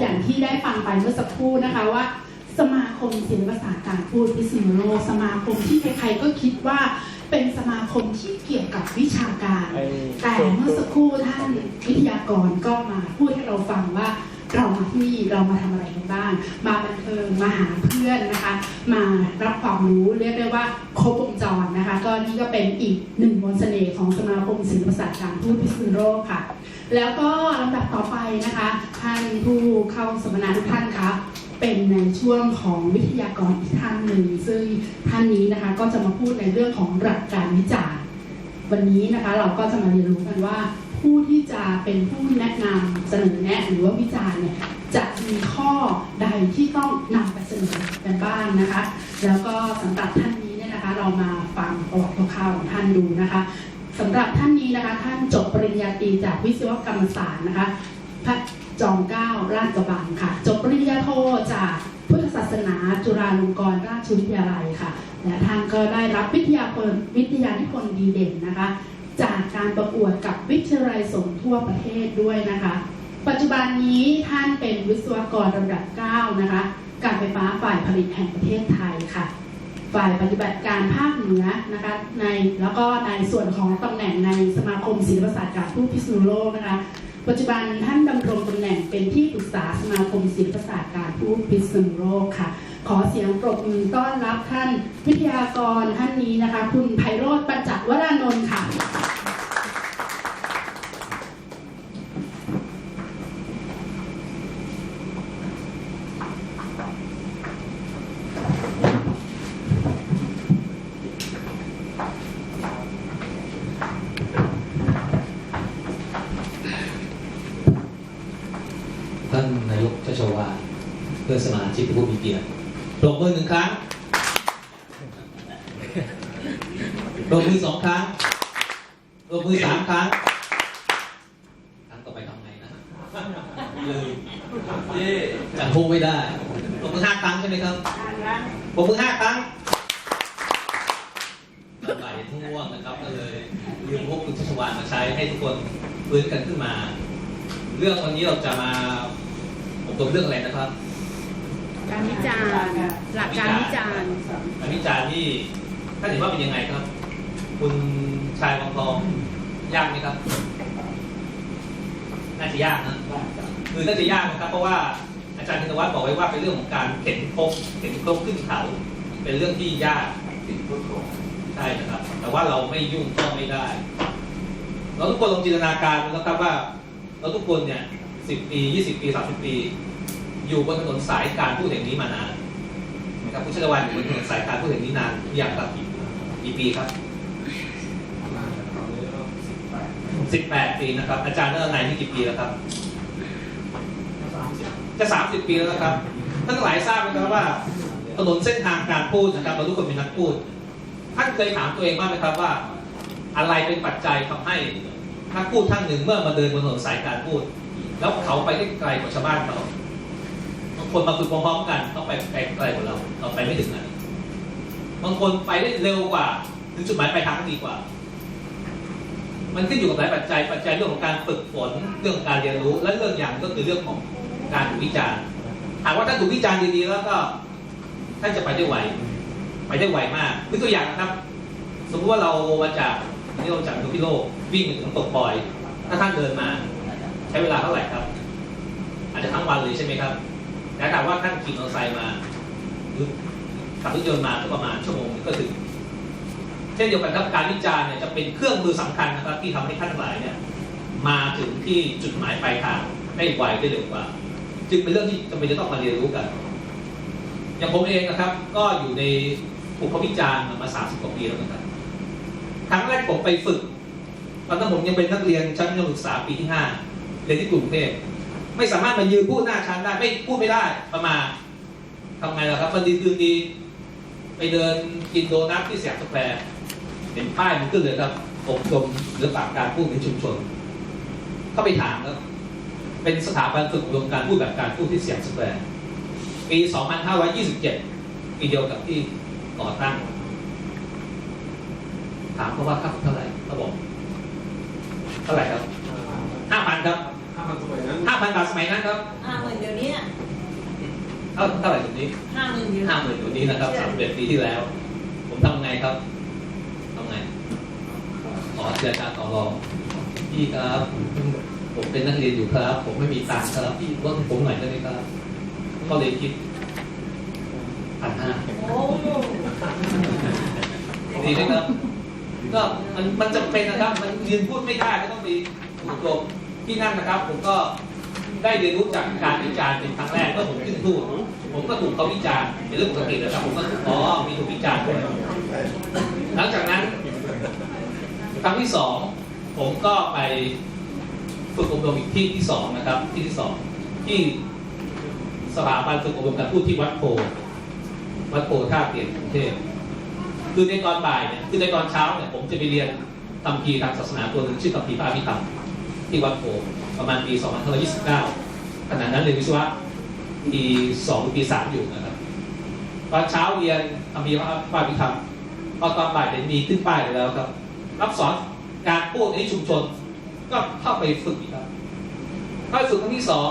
อย่างที่ได้ฟังไปเมื่อสักครู่นะคะว่า สมาคมศิลปศาสตร์การพูดพิษณุโลกสมาคมที่ใครๆก็คิดว่าเป็นสมาคมที่เกี่ยวกับวิชาการ แต่เมื่อสักครู่ท่านวิทยากรก็มาพูดให้เราฟังว่าเรามาที่นี่เรามาทำอะไรกันบ้าง มาบันเทิงมาหาเพื่อนนะคะ มารับความรู้เรียกได้ว่าครบวงจรนะคะ ก็นี่ก็เป็นอีกหนึ่งมนต์เสน่ห์ของสมาคมศิลปศาสตร์การพูดพิษณุโลกค่ะ แล้วก็ลำดับต่อไปนะคะท่านผู้เข้าสัมมนาทุกท่านคะเป็นในช่วงของวิทยากรอีกท่านหนึ่งซึ่งท่านนี้นะคะก็จะมาพูดในเรื่องของหลักการวิจารณ์วันนี้นะคะเราก็จะมาเรียนรู้กันว่า ผู้ที่จะเป็นผู้แนะนำเสนอแนะหรือว่าวิจารณ์เนี่ยจะมีข้อใดที่ต้องนำไปเสนอกันบ้างนะคะ แล้วก็สำหรับท่านนี้เนี่ยนะคะ เรามาฟังประวัติคร่าวๆของท่านดูนะคะ สำหรับท่านนี้นะคะ ท่านจบปริญญาตรีจากวิศวกรรมศาสตร์นะคะพระจอมเกล้าราชบังค่ะ จบปริญญาโทจากพุทธศาสนาจุฬาลงกรณราชวิทยาลัยค่ะ และท่านก็ได้รับวิทยาพลวิทยานิพนธ์ดีเด่นนะคะ จากการประกวดกับวิทยาลัยสงทั่วประเทศด้วยนะคะ ปัจจุบันนี้ท่านเป็นวิศวกรระดับ 9 นะคะ การไฟฟ้าฝ่ายผลิตแห่งประเทศไทยค่ะ ฝ่ายปฏิบัติการภาคเหนือนะคะในแล้วก็ในส่วนของตำแหน่งในสมาคมศิลปศาสตร์การทูตพิษณุโลกนะคะปัจจุบันท่านดำรงตำแหน่งเป็นที่ปรึกษาสมาคมศิลปศาสตร์การพูดพิษณุโลกค่ะ ขอเสียงปรบมือต้อนรับท่านวิทยากรท่านนี้นะคะ คุณไพโรธประจักษ์วรานนท์ค่ะ ท่านนายกชัชวาลเพื่อนสมาชิกผู้มีเกียรติปรบ มือหนึ่งครั้งปรบมือสองครั้งปรบมือสามครั้ง ครั้งต่อไปทำไงนะลืมเย่จำพงไม่ได้ปรบมือห้าครั้งใช่ไหมครับปรบมือห้าครั้งไหลท่วงนะครับ ก็เลยยืมพวกคุณชัชวาลมาใช้ให้ทุกคนฟื้นกันขึ้นมา เรื่องวันนี้เราจะมาอบรมเรื่องอะไรนะครับ การวิจารณ์หลักการวิจารณ์การวิจารณ์ที่ท่านเห็นว่าเป็นยังไงครับ คุณชายวังทองยากไหมครับ น่าจะยากนะคือน่าจะยากนะครับเพราะว่าอาจารย์ธินวัฒน์บอกไว้ว่าเป็นเรื่องของการเข็นครกเข็นครกขึ้นเขาเป็นเรื่องที่ยากใช่นะครับ แต่ว่าเราไม่ยุ่งก็ไม่ได้ เราทุกคนลองจินตนาการดูนะครับว่า เราทุกคนเนี่ยสิบปียี่สิบปีสามสิบปี อยู่บนถนนสายการพูดอย่างนี้มานานนะครับผู้ชาวันอยู่บนถนนสายการพูดอย่างนี้นานอย่างครับกี่กี่ปีครับสิบแปดปีนะครับ อาจารย์เลิศนายนี่กี่ปีแล้วครับ จะสามสิบปีแล้วนะครับท่านหลายทราบไหมครับว่าถนนเส้นทางการพูดนะครับเราทุกคนเป็นนักพูด ท่านเคยถามตัวเองบ้างไหมครับว่า อะไรเป็นปัจจัยทำให้นักพูดท่านหนึ่งเมื่อมาเดินบนถนนสายการพูด แล้วเขาไปได้ไกลกว่าชาวบ้านเขา คนมาฝึกพร้อมๆกันเขาไปไกลกว่าเราเราไปไม่ถึงไหนบางคนไปได้เร็วกว่า ถึงจุดหมายปลายทางดีกว่า มันขึ้นอยู่กับหลายปัจจัยปัจจัยเรื่องของการฝึกฝนเรื่องการเรียนรู้ และเรื่องอย่างก็คือเรื่องของการถูกวิจารณ์หากว่าท่านถูกวิจารณ์ดีๆแล้วก็ท่านจะไปได้ไวไปได้ไวมากคือตัวอย่างนะครับ สมมติว่าเรามาจากอันนี้เราจากนุพิโลกวิ่งถึงตกปล่อย ถ้าท่านเดินมา ใช้เวลาเท่าไหร่ครับ อาจจะทั้งวันเลยใช่ไหมครับ แต่ถ้าว่าท่านขี่มอเตอร์ไซค์มาหรือขับรถยนต์มาก็ประมาณชั่วโมงนึงก็ถึงเช่นเดียวกันครับการวิจารณ์เนี่ยจะเป็นเครื่องมือสำคัญนะครับ ที่ทำให้ท่านหลายเนี่ยมาถึงที่จุดหมายปลายทางได้ไวได้เร็วกว่า จึงเป็นเรื่องที่จำเป็นจะต้องมาเรียนรู้กัน อย่างผมเองนะครับ ก็อยู่ในถูกเขาวิจารณ์มา30กว่าปีแล้วนะครับครั้งแรกผมไปฝึกตอนนั้นผมยังเป็นนักเรียนชั้นมัธยมศึกษาปีที่5เรียนที่กรุงเทพ ไม่สามารถมายืนพูดหน้าชั้นได้ไม่พูดไม่ได้ประมาณทำไงล่ะครับวันดีคืนดีไปเดินกินโดนัทที่สยามสแควร์เห็นป้ายมันขึ้นเลยครับอบรมศิลปะกการพูดในชุมชน เข้าไปถามแล้วเป็นสถาบันฝึกอบรมการพูดแบบการพูดที่สยามสแควร์ปี 2527 ปีเดียวกับที่ก่อตั้ง ถามเขาว่าค่าเท่าไหร่เขาบอก เท่าไหร่ครับห้าพันครับ พันสมัยนั้นห้าพันบาทสมัยนั้นครับอ่าเหมือนเดี๋ยวนี้เท่าเท่าไหร่ตรงนี้ห้าหมื่นเยห้าอะหมื่นตัวนี้นะครับสามเดือนปีที่แล้ว ผมทำไงครับทำไงขอเจรจาต่อรองพี่ครับ ผมเป็นนักเรียนอยู่ครับ ผมไม่มีตังค์ครับพี่ลดให้ผมหน่อยได้ไหมครับก็เลยคิดพันห้าโอ้ดีไหมครับ ก็มันมันจำเป็นนะครับ มันยืนพูดไม่ได้ก็ต้องไปถูกลบ ที่นั่นนะครับ ผมก็ได้เรียนรู้จากการวิจารณ์เป็นครั้งแรกเมื่อผมขึ้นพูดผมก็ถูกเขาวิจารณ์เป็นเรื่องปกตินะครับผมก็อ๋อมีถูกวิจารณ์ด้วยหลังจากนั้น ครั้งที่สองผมก็ไปฝึกอบรมอีกที่ที่สองนะครับ ที่ที่สองที่สถาบันฝึกอบรมการพูดที่วัดโพวัดโพท่าเตียนกรุงเทพคือในตอนบ่ายเนี่ยคือในตอนเช้าเนี่ยผมจะไปเรียนทำพีทางศาสนาตัวหนึ่งชื่อคัมภีพระอภิธรรม ที่วัดโพประมาณปี 2529 ขณะนั้นเรียนวิศวะปีสองหรือปีสามอยู่นะครับตอนเช้าเรียนทำพีร์พระอภิธรรมพอตอนบ่ายเดี๋ยวมีขึ้นป้ายไปแล้วครับ รับสอนการพูดในชุมชน ก็เข้าไปฝึกอีกครับเข้าไปฝึกครั้งที่สอง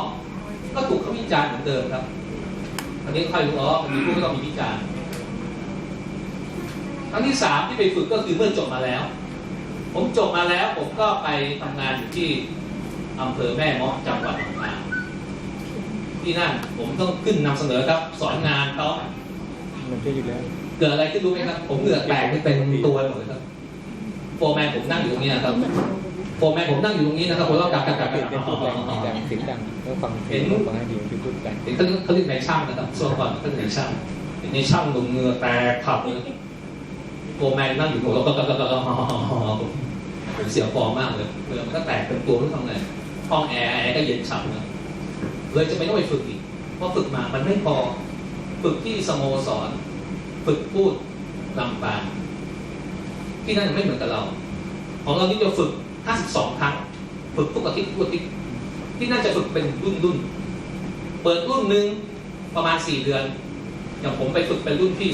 ก็ถูกเขาวิจารณ์เหมือนเดิมครับอันนี้ค่อยรู้อ๋อมีผู้ก็ต้องมีวิจารณ์ครั้งที่สามที่ไปฝึกก็คือเมื่อจบมาแล้ว ผมจบมาแล้ว ผมก็ไปทำงานอยู่ที่อำเภอแม่เมาะจังหวัดหนองคายที่นั่นผมต้องขึ้นนำเสนอครับ สอนงานเขามันก็อยู่แล้วเกิดอะไรขึ้นรู้ไหมครับ ผมเหงื่อแตกขึ้นเป็นตัวหมดเลยครับโฟร์แมนผมนั่งอยู่ตรงนี้นะครับโฟร์แมนผมนั่งอยู่ตรงนี้นะครับผมก็กลับกลับกลับกเสีลัยบงพูดดังเสียงดังเสียงดังแล้วฟังเพลงฟังให้ดีมันพูดดังเห็นเขาเรียกเขาเรียกในช่างนะครับส่วนก่อนเขาเรียกในช่างเห็นในช่างลงเหงื่อแตกขับเลย โฟแมนนั่งอยู่ผมก็ก็ก็ก็ก็ผมเสียฟอร์มมากเลยเมือมันก็แตกเป็นตัวไม่ทำไงห้องแอร์แอร์ก็เย็นฉ่ำนะเลยจะไม่ต้องไปฝึกอีกเพราะฝึกมามันไม่พอ ฝึกที่สโมสร ฝึกพูดลำปางที่นั่นไม่เหมือนกับเรา ของเรานี่จะฝึก 52 ครั้ง ฝึกทุกอาทิตย์ทุกอาทิตย์ที่นั่นจะฝึกเป็นรุ่นรุ่นเปิดรุ่นหนึ่งประมาณ 4 เดือน อย่างผมไปฝึกเป็นรุ่นที่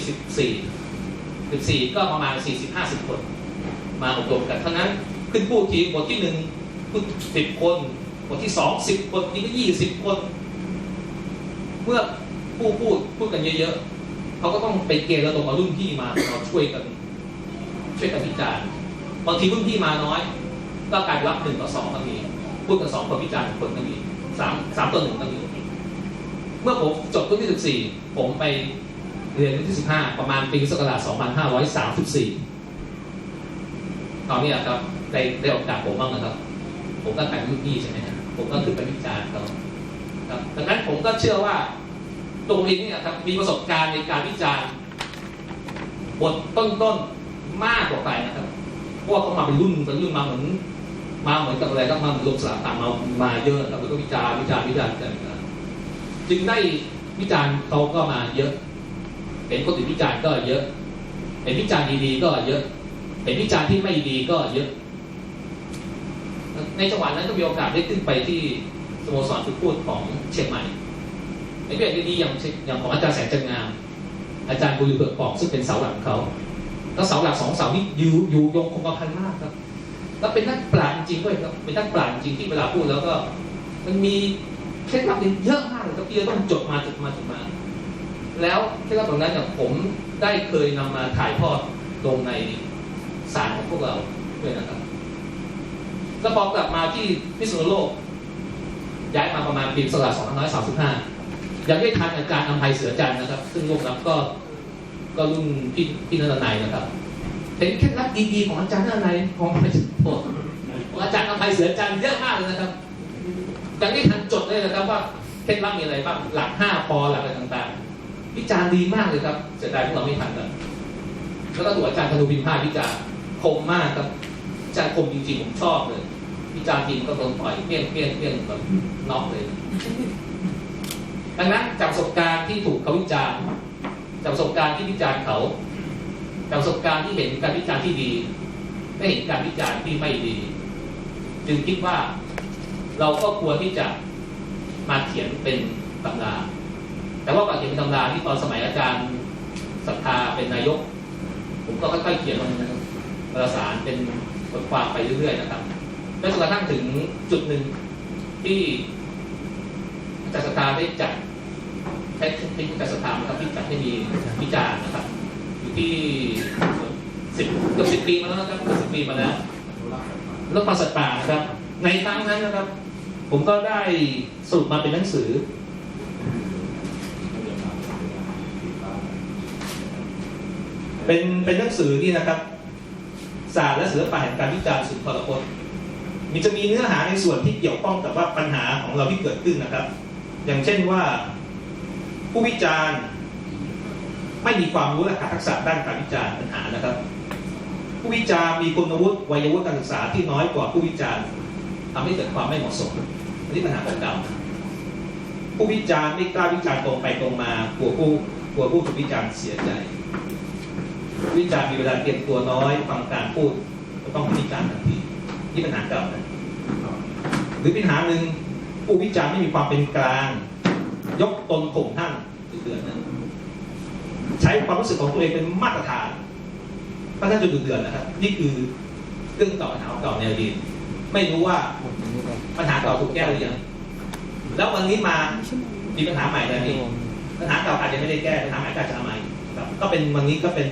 14 14ก็ประมาณ40-50คน มาอบรมกันเท่านั้นขึ้นพูดทีบทที่หนึ่งพูด10คนบทที่สอง10คนนี่ก็20คน เมื่อผู้พูดพูดกันเยอะๆเขาก็ต้องไปเกณฑ์ระดมเอารุ่นพี่มาเราช่วยกันช่วยกันวิจารณ์บางทีรุ่นพี่มาน้อย ก็กลายรับหนึ่งต่อสองก็มีพูดกันสองคนวิจารณ์คนก็มีสามสามต่อหนึ่งก็มีเมื่อผมจบรุ่นที่สิบสี่ผมไป เรียนรุ่นที่สิบห้าประมาณปีศักราชสองพันห้าร้อยสามสิบสี่ตอนนี้ครับได้ได้โอกาสผมบ้างนะครับ ผมก็กลายเป็นรุ่นพี่ใช่ไหมครับผมก็ขึ้นไปวิจารณ์เขาครับดังนั้นผมก็เชื่อว่าตัวเองเนี่ยครับมีประสบการณ์ในการวิจารณ์บทต้นๆมากกว่าใครนะครับเพราะว่าเขามาเป็นรุ่นเป็นรุ่นมาเหมือนมาเหมือนกับอะไรก็มาเหมือนลงสลากตามมามาเยอะครับแล้วก็วิจารณ์วิจารณ์วิจารณ์วิจารณ์นะครับจึงได้วิจารณ์เขาก็มาเยอะ ห็นคนอื่นวิจารณ์ก็เยอะ เห็นวิจารณ์ดีๆก็เยอะ เห็นวิจารณ์ที่ไม่ดีก็เยอะ ในจังหวะนั้นก็มีโอกาสได้ขึ้นไปที่สโมสรฝึกพูดของเชียงใหม่ไอ้เรื่องดีๆอย่างอย่างของอาจารย์แสงจันงาม อาจารย์บุญเบิกปอกซึ่งเป็นเสาหลักของเขาแล้วเสาหลักสองเสานี่อยู่อยู่ยงคงกระพันมากครับ แล้วเป็นนักปราชญ์จริงด้วยครับเป็นนักปราชญ์จริงที่เวลาพูดแล้วก็ มันมีเคล็ดลับเยอะมากเลยครับที่ต้องจดมาจดมาจดมา แล้วเคล็ดลับตรงนั้นเนี่ยผมได้เคยนำมาถ่ายทอดลงในสารของพวกเราด้วยนะครับแล้วพอกลับมาที่พิษณุโลก ย้ายมาประมาณปีศตวรรษ2535 ยังไม่ทันอาจารย์อภัยเสือจันทร์นะครับ ซึ่งร่วมรับก็ก็รุ่นพี่พี่นันทนายนะครับเห็นเคล็ดลับดีๆของอาจารย์นันทนายของอาจารย์ของอาจารย์อภัยเสือจันทร์เยอะมากเลยนะครับยังไม่ทันจดเลยนะครับว่าเคล็ดลับมีอะไรบ้างหลักห้าพอหลักอะไรต่างๆ วิจารณ์ดีมากเลยครับเสียดายพวกเราไม่ทันกันแล้วก็ตัวอาจารย์ธนูพิมพ์ภาควิจารณ์คมมากครับอาจารย์คมจริงๆผมชอบเลยวิจารณ์ทีมก็โดนต่อยเปี้ยงเปี้ยงเปี้ยงแบบน็อกเลยดังนั้นจากประสบการณ์ที่ถูกเขาวิจารณ์จากประสบการณ์ที่วิจารณ์เขาจากประสบการณ์ที่เห็นการวิจารณ์ที่ดีได้เห็นการวิจารณ์ที่ไม่ดี จึงคิดว่าเราก็ควรที่จะมาเขียนเป็นตำรา แต่ว่าก่อนเขียนเป็นตำราที่ตอนสมัยอาจารย์ศรัทธาเป็นนายก ผมก็ค่อยๆเขียนลงนะครับประสานเป็นบทความไปเรื่อยๆนะครับจนกระทั่งถึงจุดหนึ่งที่อาจารย์สตาได้จัดคช้ใช้การสภานะครับที่จัดให้มีวิจารณ์นะครับ อยู่ที่สิบเกือบสิบปีมาแล้วนะครับเกือบสิบปีมาแล้วเรื่องปลาสัตว์ป่านะครับ ในครั้งนั้นนะครับ ผมก็ได้สรุปมาเป็นหนังสือ เป็นเป็นหนังสือนี่นะครับ ศาสตร์และศิลปะแห่งการวิจารณ์สุนทรพจน์มีจะมีเนื้อหาในส่วนที่เกี่ยวข้องกับว่าปัญหาของเราที่เกิดขึ้นนะครับ อย่างเช่นว่าผู้วิจารณ์ไม่มีความรู้และขาดทักษะด้านการวิจารณ์ปัญหานะครับ ผู้วิจารณ์มีคุณวุฒิวัยวุฒิการศึกษาที่น้อยกว่าผู้วิจารณ์ทำให้เกิดความไม่เหมาะสมอันนี้ปัญหาของเก่าผู้วิจารณ์ไม่กล้าวิจารณ์ตรงไปตรงมากลัวผู้กลัวผู้ถูกวิจารณ์เสียใจ วิจารมีเวลาเตรียมตัวน้อยฟังการพูดก็ต้องวิจารทันทีนี่ปัญหาเก่านะหรือปัญหาหนึ่งผู้วิจารไม่มีความเป็นกลาง ยกตนข่มท่านเดือดนั้นใช้ความรู้สึกของตัวเองเป็นมาตรฐานก็ท่านจะดูเดือดนะครับ นี่คือเรื่องเก่าปัญหาเก่าในอดีตไม่รู้ว่าปัญหาเก่าถูกแก้หรือยังแล้ววันนี้มามีปัญหาใหม่แล้วนี่ปัญหาเก่าอาจจะไม่ได้แก้ปัญหาใหม่ก็อาจจะทำใหม่ก็เป็นวันนี้ก็เป็น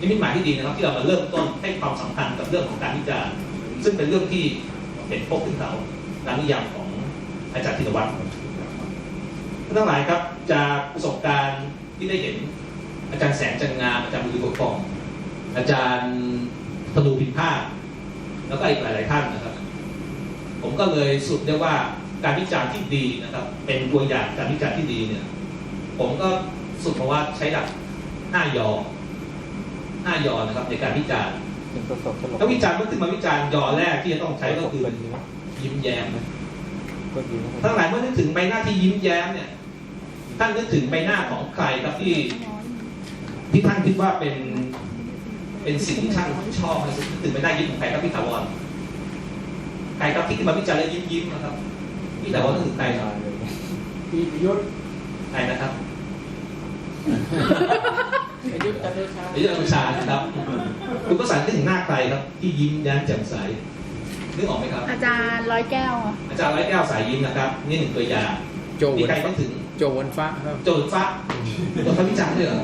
นิมิตหมายที่ดีนะครับที่เรามาเริ่มต้นให้ความสำคัญกับเรื่องของการวิจารณ์ซึ่งเป็นเรื่องที่เห็นพบขึ้นเขาตามนิยามของอาจารย์ธินวัฒน์ท่านทั้งหลายครับจากประสบการณ์ที่ได้เห็น อาจารย์แสงจันงามอาจารย์บุญปกครอง อาจารย์ธนูพิมพ์ภาคแล้วก็อีกหลาย ๆ ท่านนะครับ ผมก็เลยสรุปได้ว่าการวิจารณ์ที่ดีนะครับ เป็นตัวอย่างการวิจารณ์ที่ดีเนี่ย ผมก็สรุปมาว่าใช้หลัก5ยอ 5ยอนะครับในการวิจารณ์เป็นประสบถ้าวิจารณ์เมื่อขึ้นมาวิจารณ์ยอแรกที่จะต้องใช้ก็คือเป็นนี้ยิ้มแย้มก็ดีนะทั้งหลายเมื่อนึกถึงใบหน้าที่ยิ้มแย้มเนี่ยท่านนึกถึงใบหน้าของใครครับที่ที่ท่านคิดว่าเป็น เป็นสิ่งที่ท่านชอบที่สุดนึกถึงใบหน้ายิ้มของใครครับพี่ถาวรใครครับที่ขึ้นมาวิจารณ์แล้วยิ้มยิ้มๆนะครับพี่ถาวรนึกถึงใครครับพี่ประยุทธ์ใครนะครับ ประยุทธ์จันทร์โอชาเดี๋ยวจะประชานะครับ คุณก็สั่นนึกถึงหน้าใครครับ ที่ยิ้มแย้มแจ่มใสนึกออกไหมครับ อาจารย์ร้อยแก้วอะอาจารย์ร้อยแก้วสายยิ้มนะครับ นี่หนึ่งตัวอย่างโจมีวันใครต้องถึงโจวันฟ้าครับโจทย์ฟ้าโจทย์ฟ้าวิจารณ์ด้วยเหรอ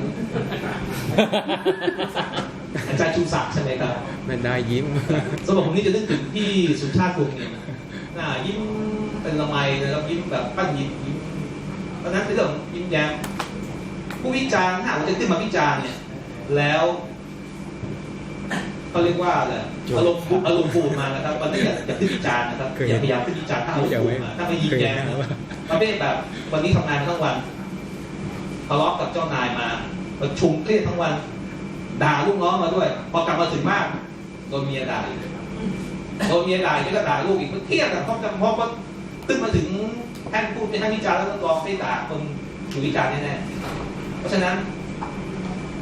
อาจารย์ชูศักดิ์ใช่ไหมครับแม่ได้ยิ้มสำหรับผมนี่จะนึกถึงพี่สุชาติพวงเงินหน้ายิ้มเป็นละไมนะครับยิ้มแบบปั้นยิ้มยิ้มเพราะฉะนั้นเป็นเรื่องของยิ้มแย้ม ผู้วิจารณ์ถ้าหากว่าจะขึ้นมาวิจารณ์เนี่ย แล้วเขาเรียกว่าอะไรอารมณ์อารมณ์ฟูมานะครับวันนี้อย่าอย่าขึ้นวิจารณ์นะครับอย่าพยายามขึ้นวิจารณ์ถ้าอารมณ์ฟูมาถ้าไม่ยิ้มแย้มนะประเภทแบบ วันนี้ทำงานทั้งวันทะเลาะกับเจ้านายมาประชุมเครียดทั้งวัน ด่าลูกน้องมาด้วย พอกลับมาถึงบ้านโดนเมียด่าอีกโดนเมียด่าอีกก็ด่าลูกอีกมันเครียดอะเพราะเพราะว่าขึ้นมาถึงแท่นพูดเป็นท่านวิจารณ์แล้วก็รองไม่ด่าคนอยู่วิจารณ์แน่ๆ เพราะฉะนั้น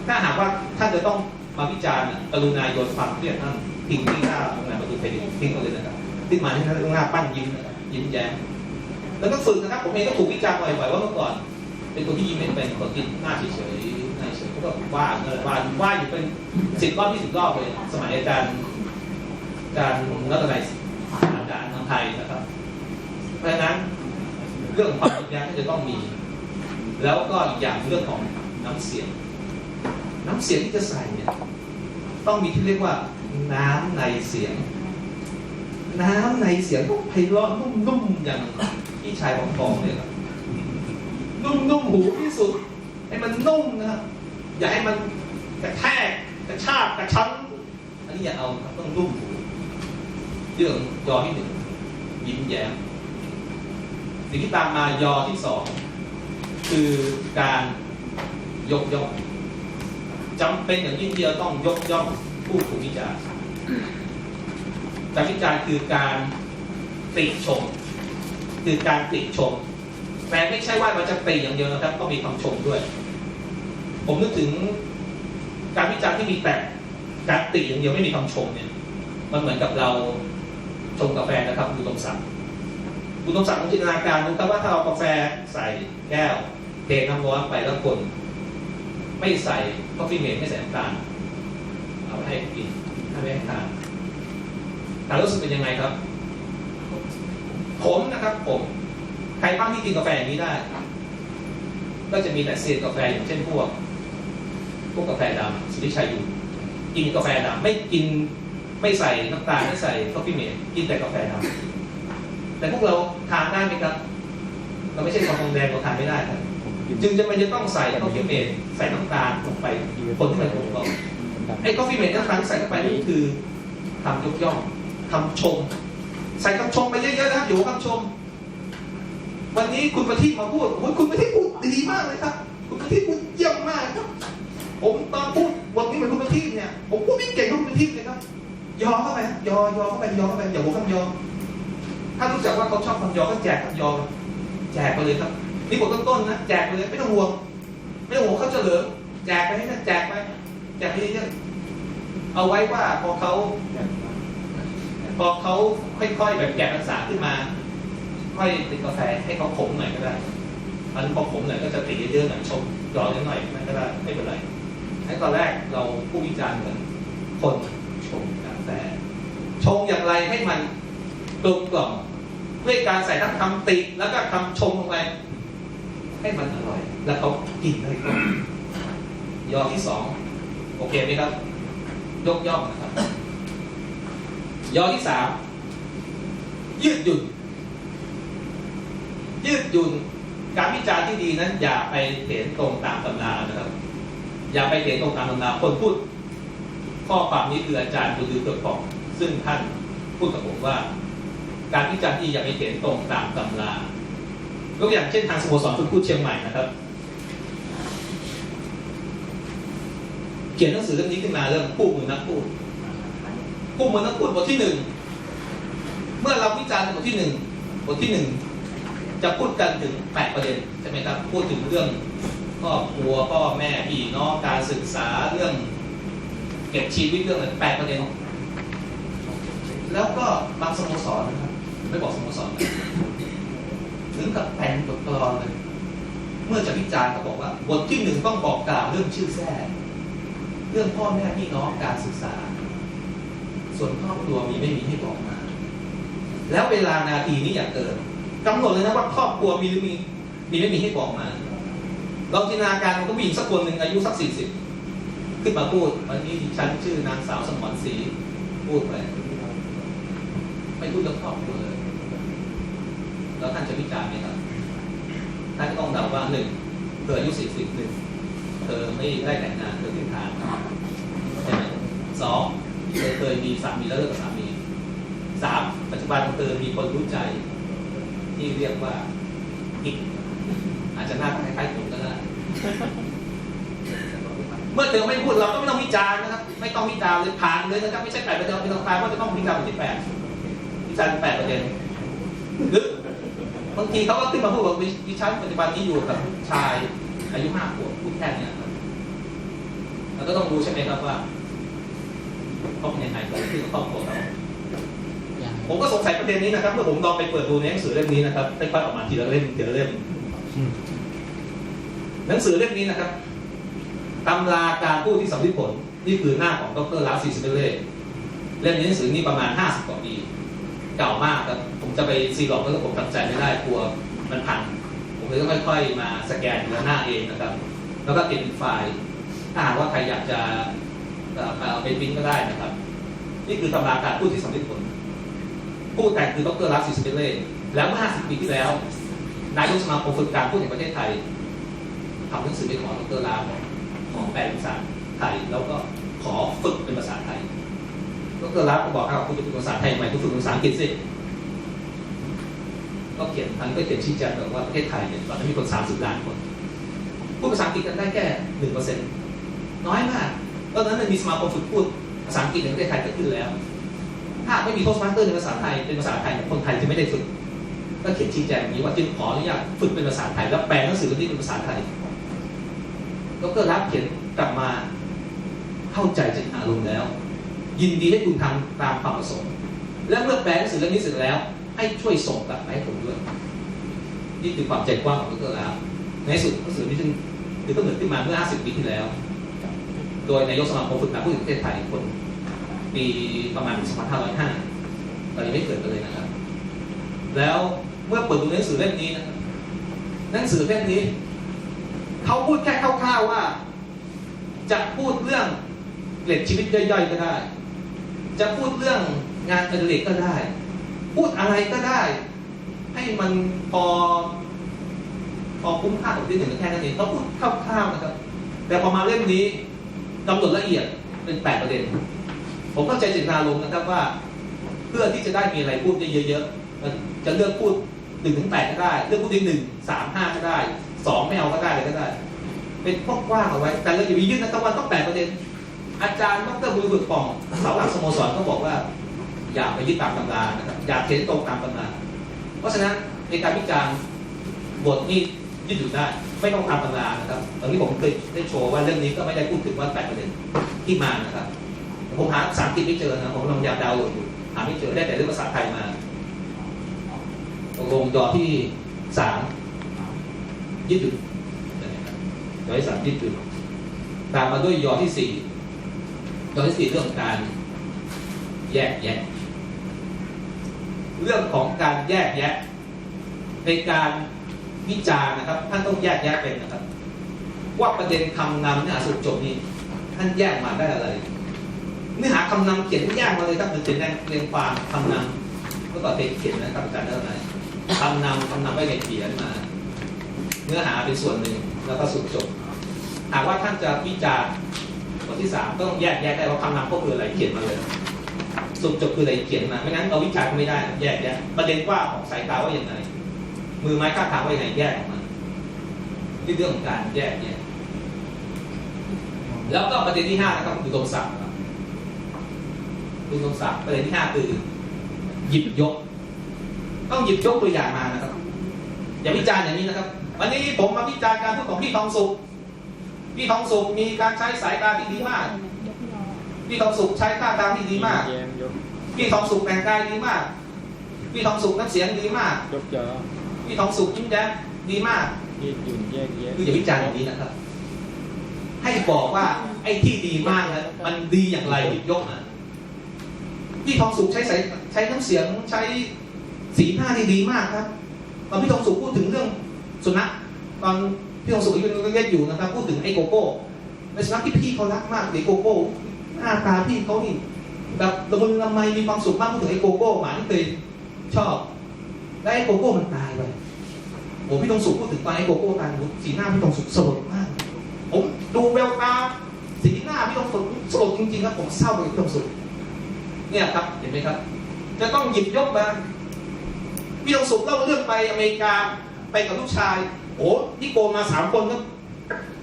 ถ้าหากว่าท่านจะต้องมาวิจารณ์กรุณาโยนความเครียดท่านทิ้งที่หน้าทำงานประตูเพดิทิ้งเขาเลยนะครับขึ้นมาที่หน้าปั้นยิ้มยิ้มแย้มแล้วก็ฝึกนะครับผมเองก็ถูกวิจารณ์บ่อยๆว่าเมื่อก่อน เป็นคนที่ยิ้มไม่เป็นคนที่หน้าเฉยๆหน้าเฉยเขาก็ว่าเออว่าว่าอยู่เป็นสิบรอบยี่สิบรอบเลย สมัยอาจารย์อาจารย์รัตนัยอาจารย์ทางไทยนะครับ เพราะฉะนั้นเรื่องความยิ้มแย้มก็จะต้องมี แล้วก็อีกอย่างเรื่องของ น้ำเสียง น้ำเสียงที่จะใส่เนี่ยต้องมีที่เรียกว่า น้ำในเสียง น้ำในเสียงต้องไพเราะนุ่มๆอย่างพี่ชายของฟองเนี่ยครับนุ่มๆหูที่สุดให้มันนุ่มนะครับอย่าให้มันกระแทกกระชากกระชั้นอันนี้อย่าเอาต้องนุ่มหูเรื่องยอที่หนึ่งยิ้มแย้มสิ่งที่ตามมายอที่สองคือการ ยกย่องจำเป็นอย่างยิ่งที่เราต้องยกย่องผู้ถูกวิจารณ์การวิจารณ์คือการติชม คือการติชม แต่ไม่ใช่ว่าเราจะติอย่างเดียวนะครับ ต้องมีคำชมด้วย ผมนึกถึงการวิจารณ์ที่มีแต่การติอย่างเดียวไม่มีคำชมเนี่ย มันเหมือนกับเราชงกาแฟนะครับคุณตมศักดิ์คุณตมศักดิ์ลองจินตนาการดูครับว่าถ้าเรากาแฟใส่แก้วเทน้ำร้อนไปแล้วคน ไม่ใส่กาแฟเมนไม่ใส่น้ำตาลเอาไปให้กินให้ไม่ให้ทานการรู้สึกเป็นยังไงครับ ผมนะครับ ผมใครบ้างที่กินกาแฟอย่างนี้ได้ ก็จะมีแต่เซียนกาแฟอย่างเช่นพวก พวกกาแฟดำสุริชัยอยู่กินกาแฟดำไม่กินไม่ใส่น้ำตาลไม่ใส่คอฟฟี่เมดกินแต่กาแฟดำแต่พวกเราทานได้ไหมครับ เราไม่ใช่กาแฟแดงเราทานไม่ได้ครับ จึงจะมันจะต้องใส่คอฟฟี่เมดใส่น้ำตาลลงไปคนที่มันถูกต้องดำไอ้คอฟฟี่เมดน้ำตาลที่ใส่เข้าไปนี่คือทำยกย่องทำชม ใส่คำชมไปเยอะๆนะครับอยู่คำชม วันนี้คุณประทีปมาพูดโอ้ยคุณประทีปพูดดีมากเลยครับ คุณประทีปพูดเยี่ยมมากครับ ผมตอนพูดบทนี้เหมือนคุณประทีปเนี่ยผมพูดไม่เก่งเท่าคุณประทีปเลยครับยอเข้าไปนะยอยอเข้าไปยอเข้าไปอย่าหัวคำยอถ้ารู้จักว่าเขาชอบคำยอก็แจกคำยอแจกไปเลยครับ นี่บทต้นๆนะแจกไปเลยไม่ต้องห่วงไม่ต้องห่วงเขาจะเหลือแจกไปให้นะแจกไปแจกไปเยอะๆเอาไว้ว่าพอเขาพอเขาค่อยๆแบบแกะภาษาขึ้นมา ค่อยติดกาแฟให้เขาขมหน่อยก็ได้อันพอขมหน่อยก็จะติดเยอะๆหน่อยชมหยอนิดหน่อยมันก็ได้ไม่เป็นไรให้ตอนแรกเราผู้วิจารณ์เหมือนคนชมกาแฟชงอย่างไรให้มันกลมกล่อมด้วยการใส่ทั้งคำติแล้วก็คำชมลงไป ให้มันอร่อย แล้วเขากินได้ก่อนยอที่สองโอเคไหมครับ ยกย่องนะครับ ยอที่สามยืดหยุ่น ยืดหยุ่น การวิจารณ์ที่ดีนั้น อย่าไปเห็นตรงตามตำรานะครับ อย่าไปเห็นตรงตามตำราคนพูด ข้อความนี้คืออาจารย์บุญลือเกิดของซึ่งท่านพูดกับผมว่า การวิจารณ์ที่อย่าไปเห็นตรงตามตำรา ยกอย่างเช่นทางสโมสรฟุตพูดเชียงใหม่นะครับ เขียนหนังสือเรื่องนี้ขึ้นมาเรื่องผู้มือนักพูดผู้มือนักพูดบทที่หนึ่งเมื่อเราวิจารณ์บทที่หนึ่งบทที่หนึ่งจะพูดกันถึงแปดประเด็นใช่ไหมครับพูดถึงเรื่องครอบครัวพ่อแม่พี่น้องการศึกษาเรื่อง เก็บชีวิตเรื่องอะไรแปดประเด็นแล้วก็บางสโมสรนะครับไม่บอกสโมสร ถึงกับแต่งบทกลอนเลย เมื่อจะวิจารณ์ก็บอกว่า บทที่หนึ่งต้องบอกกล่าวเรื่องชื่อแท้เรื่องพ่อแม่พี่น้องการศึกษา ส่วนครอบครัวมีไม่มีให้บอกมา แล้วเวลานาทีนี้อย่าเกินกำหนดเลยนะว่าครอบครัวมีหรือมีมีไม่มีให้บอกมาเราจินตนาการมันก็มีสักคนหนึ่งอายุสักสี่สิบขึ้นมาพูดวันนี้ฉันชื่อนางสาวสมรศรีพูดไปไม่พูดเรื่องครอบครัวเลย แล้วท่านจะวิจารณ์ไหมครับท่านก็ต้องเดาว่าหนึ่งเธออายุสี่สิบหนึ่งเธอไม่ได้แต่งงานเธอทิ้งทางใช่ไหมสองเธอเคยมีสามีแล้วเลิกกับสามีสามปัจจุบันเธอมีคนรู้ใจที่เรียกว่ากิ๊กอาจจะหน้าคล้ายๆผมก็ได้เมื่อเธอไม่พูดเราก็ไม่ต้องวิจารณ์นะครับ ไม่ต้องวิจารณ์เลยผ่านเลยนะครับไม่ใช่แปดประเด็นเป็นต้องการว่าจะต้องวิจารณ์ที่แปดวิจารณ์แปดประเด็นหรือ บางทีเขาก็ขึ้นมาพูดว่าดิฉันปัจจุบันนี้อยู่กับชายอายุห้าขวบพูดแค่เนี้ยครับเราก็ต้องรู้ใช่ไหมครับว่าเขาเป็นยังไงเกิดขึ้นกับครอบครัวเราผมก็สงสัยประเด็นนี้นะครับเมื่อผมลองไปเปิดดูในหนังสือเล่มนี้นะครับค่อยออกมาทีละเล่มทีละเล่มหนังสือเล่มนี้นะครับตำราการพูดที่สำลิดผลนี่คือหน้าของดรลาซีซิเบเล่เล่มนี้หนังสือนี่ประมาณ 50 กว่าปี เก่ามากครับผมจะไปซีหลอกแล้วผมทำใจไม่ได้กลัวมันพังผมเลยต้องค่อยๆมาสแกนทีละหน้าเองนะครับ แล้วก็เก็บเป็นไฟล์ถ้าหากว่าใครอยากจะเอาไปพิมพ์ก็ได้นะครับ นี่คือตำราการพูดที่สำลิดผล ผู้แต่งคือดรลาซิซิเบเล่แล้วเมื่อ 50 ปีที่แล้ว นายกสมาคมฝึกการพูดแห่งประเทศไทยทำหนังสือไปขอดรลาบอกขอแปลภาษาไทย แล้วก็ขอฝึกเป็นภาษาไทย ดรลาก็บอกครับคุณจะฝึกภาษาไทยทำไมคุณฝึกภาษาอังกฤษสิก็เขียนทันก็เขียนชี้แจงแบบว่าประเทศไทยเนี่ยตอนนั้มีคน 30 ล้านคนพูดภาษาอังกฤษกันได้แค่หนึ่งเปอร์เซ็นต์น้อยมากตอนนั้นมันมีสมาคมฝึกพูดภาษาอังกฤษในประเทศไทยเกิดขึ้นแล้ว ถ้าไม่มีโทสมาสเตอร์ในภาษาไทยเป็นภาษาไทยคนไทยจะไม่ได้ฝึกก็เขียนชี้แจงอย่างนี้ว่าจึงขออนุญาตฝึกเป็นภาษาไทยแล้วแปลหนังสือเล่เป็นภาษาไทยดรรับเขียนกลับมาเข้าใจเจตนารมณ์แล้ว ยินดีให้คุณทำตามความประสงค์ และเมื่อแปลหนังสือเล่มนี้เสร็จแล้ว ให้ช่วยส่งกลับให้ผมด้วย นี่คือความใจกว้างของดรรับในสุดหนังสือนี้จึงถือกำเนิดขึ้นมาเมื่อ 50 ปีที่แล้ว โดยนายกสมาคมฝึกนักพูดประเทศไทยคน ปีประมาณ 2505ตอนนี้ไม่เกิดกันเลยนะครับ แล้วเมื่อเปิดดูหนังสือเล่มนี้นะครับหนังสือเล่มนี้เขาพูดแค่คร่าวๆว่า จะพูดเรื่องเกล็ดชีวิตย่อยๆก็ได้ จะพูดเรื่องงานอดิเรกก็ได้ พูดอะไรก็ได้ ให้มันพอ พอคุ้มค่ากับที่หนึ่งแค่นั้นเองเขาพูดคร่าวๆนะครับ แต่พอมาเล่มนี้กำหนดละเอียดเป็นแปดประเด็น ผมเข้าใจเจตนาลงนะครับว่า เพื่อที่จะได้มีอะไรพูดได้เยอะๆจะเลือกพูดหนึ่งถึงแปดก็ได้เลือกพูดที่หนึ่งสามห้าก็ได้สองไม่เอาก็ได้เลยก็ได้ เป็นพวกว้างเอาไว้ แต่เราอย่าไปยึดนะครับว่าต้องแปดประเด็น อาจารย์ดรบุญฝึกป่องเสาหลักสโมสรก็บอกว่า อย่าไปยึดตามตำรานะครับอย่าเขียนตรงตามตำราเพราะฉะนั้นในการวิจารณ์บทนี้ยืดหยุ่นได้ ไม่ต้องตามตำรานะครับตอนนี้ผมเคยได้โชว์ว่าเรื่องนี้ก็ไม่ได้พูดถึงว่าแปดประเด็นที่มานะครับผมหาภาษาอังกฤษไม่เจอนะผมลังยาดาวโหลดอยู่หาไม่เจอได้แต่เรื่องภาษาไทยมาตกลงยอที่สามยืดหยุ่นนะครับยอที่สามยืดหยุ่นตามมาด้วยยอที่สี่ ยอที่สี่เรื่องการแยกแยะ เรื่องของการแยกแยะ ในการวิจารณ์นะครับ ท่านต้องแยกแยะเป็นนะครับ ว่าประเด็นคำนำเนื้อหาสุดจบนี้ ท่านแยกมาได้อะไรเนื้อหาคำนำเขียนแยกมาเลยครับหรือเขียนแรงเรียงความคำนำเมื่อก่อนเคยเขียนนะครับอาจารย์ได้ไหมคำนำคำนำไว้ในเขียนมา เนื้อหาเป็นส่วนหนึ่งแล้วก็สุดจบหากว่าท่านจะวิจารณ์ ทที่สามต้องแยกแยะได้ว่าคำนำก็คืออะไรเขียนมาเลยสุดจบคืออะไรเขียนมาไม่งั้นเราวิจารณ์ไม่ได้ แยกแยะประเด็นว่าของสายตาว่าอย่างไรมือไม้ข้าทาว่าอย่างไรแยกออกมานี่เรื่องของการแยกแยะแล้วก็ประเด็นที่ห้านะครับคือตรงศัพท์คือตรงศัพท์ประเด็นที่ห้าคือ หยิบยก ต้องหยิบยกตัวอย่างมานะครับ อย่าวิจารณ์อย่างนี้นะครับ วันนี้ผมมาวิจารณ์การพูดของพี่ทองสุข พี่ทองสุขมีการใช้สายตาที่ดีมาก พี่ทองสุขใช้ท่าทางที่ดีมากแย้มยกพี่ทองสุขแต่งกายดีมาก พี่ทองสุขน้ำเสียงดีมากยกยอพี่ทองสุขยิ้มแย้มดีมากยืดหยุ่นแยกแยะคืออย่าวิจารณ์อย่างนี้นะครับ ให้บอกว่าไอ้ที่ดีมากนะมันดีอย่างไรหยิบยกมาพี่ทองสุขใช้สายใช้น้ำเสียงใช้สีหน้าที่ดีมากครับตอนพี่ทองสุขพูดถึงเรื่องสุนัขตอน พี่ทองสุขอายุเล็กๆอยู่นะครับ พูดถึงไอ้โกโก้เป็นสุนัขที่พี่เขารักมากไอ้โกโก้หน้าตาพี่เขานี่แบบละมุนละไมมีความสุขมากพูดถึงไอ้โกโก้หมาที่เคยชอบแล้วไอ้โกโก้มันตายไปโอ้พี่ทองสุขพูดถึงตอนไอ้โกโก้ตายสีหน้าพี่ทองสุขสลดมาก ผมดูแววตาสีหน้าพี่ทองสุขสลดจริงๆครับผมเศร้าไปกับพี่ทองสุขเนี่ยครับเห็นไหมครับ จะต้องหยิบยกมาพี่ทองสุขเล่าเรื่องไปอเมริกาไปกับลูกชาย โอ้นี่โกงมาสามคนครับ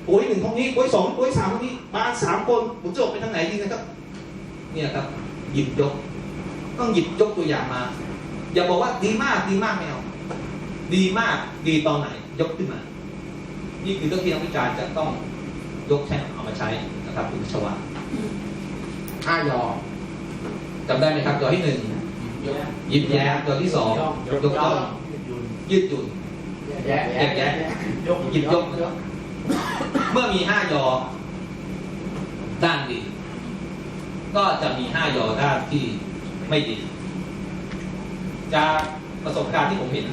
โอ้ยหนึ่งคนนี้โอ้ยสองโอ้ยสามคนนี้มาสามคนผมจะออกไปทางไหนดีนะครับ เนี่ยครับ หยิบยก ต้องหยิบยกตัวอย่างมา อย่าบอกว่าดีมากดีมากไม่เอาดีมากดีตอนไหน ยกขึ้นมา นี่คือเรื่องที่นักวิจารณ์จะต้องยกแท่งเอามาใช้นะครับคุณชวาห้ายอจำได้ไหมครับตัวที่หนึ่งยกหยิบแย้มตัวที่สองยกย่องยืดหยุ่น แยะแยะแยะยกหยิบยกเมื่อมีห้ายอด้านดีก็จะมีห้ายอด้านที่ไม่ดี จากประสบการณ์ที่ผมเห็น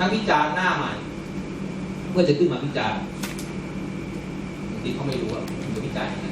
นักวิจารณ์หน้าใหม่ เมื่อจะขึ้นมาวิจารณ์บางทีเขาไม่รู้ว่าจะวิจารณ์ยังไงไม่รู้